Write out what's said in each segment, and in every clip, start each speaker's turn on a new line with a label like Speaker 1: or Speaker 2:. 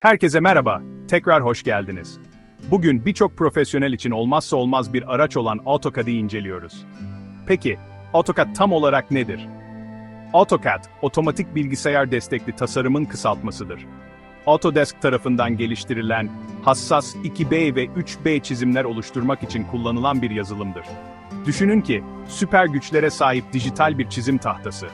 Speaker 1: Herkese merhaba, tekrar hoş geldiniz. Bugün birçok profesyonel için olmazsa olmaz bir araç olan AutoCAD'ı inceliyoruz. Peki, AutoCAD tam olarak nedir? AutoCAD, otomatik bilgisayar destekli tasarımın kısaltmasıdır. Autodesk tarafından geliştirilen, hassas 2B ve 3B çizimler oluşturmak için kullanılan bir yazılımdır. Düşünün ki, süper güçlere sahip dijital bir çizim tahtası.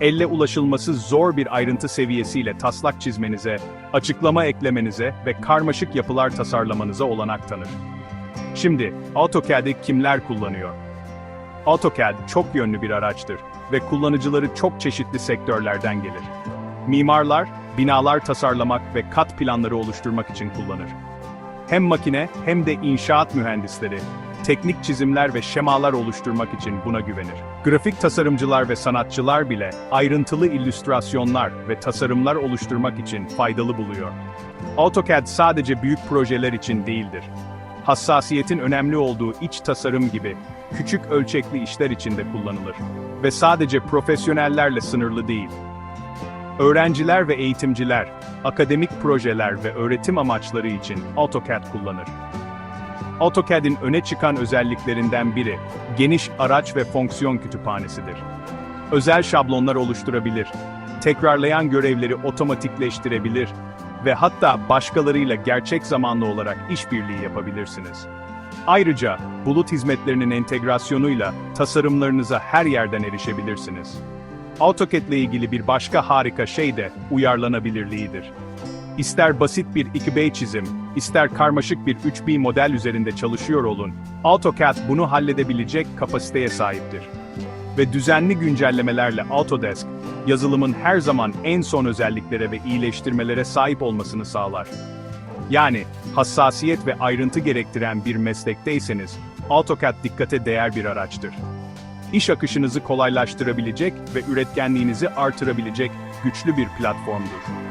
Speaker 1: Elle ulaşılması zor bir ayrıntı seviyesiyle taslak çizmenize, açıklama eklemenize ve karmaşık yapılar tasarlamanıza olanak tanır. Şimdi, AutoCAD'i kimler kullanıyor? AutoCAD çok yönlü bir araçtır ve kullanıcıları çok çeşitli sektörlerden gelir. Mimarlar, binalar tasarlamak ve kat planları oluşturmak için kullanır. Hem makine hem de inşaat mühendisleri, teknik çizimler ve şemalar oluşturmak için buna güvenir. Grafik tasarımcılar ve sanatçılar bile ayrıntılı illüstrasyonlar ve tasarımlar oluşturmak için faydalı buluyor. AutoCAD sadece büyük projeler için değildir. Hassasiyetin önemli olduğu iç tasarım gibi küçük ölçekli işler için de kullanılır ve sadece profesyonellerle sınırlı değil. Öğrenciler ve eğitimciler, akademik projeler ve öğretim amaçları için AutoCAD kullanır. AutoCAD'in öne çıkan özelliklerinden biri, geniş araç ve fonksiyon kütüphanesidir. Özel şablonlar oluşturabilir, tekrarlayan görevleri otomatikleştirebilir ve hatta başkalarıyla gerçek zamanlı olarak işbirliği yapabilirsiniz. Ayrıca, bulut hizmetlerinin entegrasyonuyla tasarımlarınıza her yerden erişebilirsiniz. AutoCAD ile ilgili bir başka harika şey de uyarlanabilirliğidir. İster basit bir 2B çizim, ister karmaşık bir 3B model üzerinde çalışıyor olun, AutoCAD bunu halledebilecek kapasiteye sahiptir. Ve düzenli güncellemelerle Autodesk, yazılımın her zaman en son özelliklere ve iyileştirmelere sahip olmasını sağlar. Yani, hassasiyet ve ayrıntı gerektiren bir meslekteyseniz, AutoCAD dikkate değer bir araçtır. İş akışınızı kolaylaştırabilecek ve üretkenliğinizi artırabilecek güçlü bir platformdur.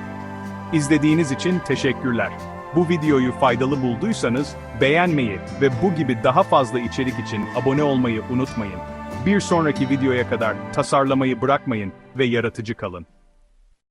Speaker 1: İzlediğiniz için teşekkürler. Bu videoyu faydalı bulduysanız beğenmeyi ve bu gibi daha fazla içerik için abone olmayı unutmayın. Bir sonraki videoya kadar tasarlamayı bırakmayın ve yaratıcı kalın.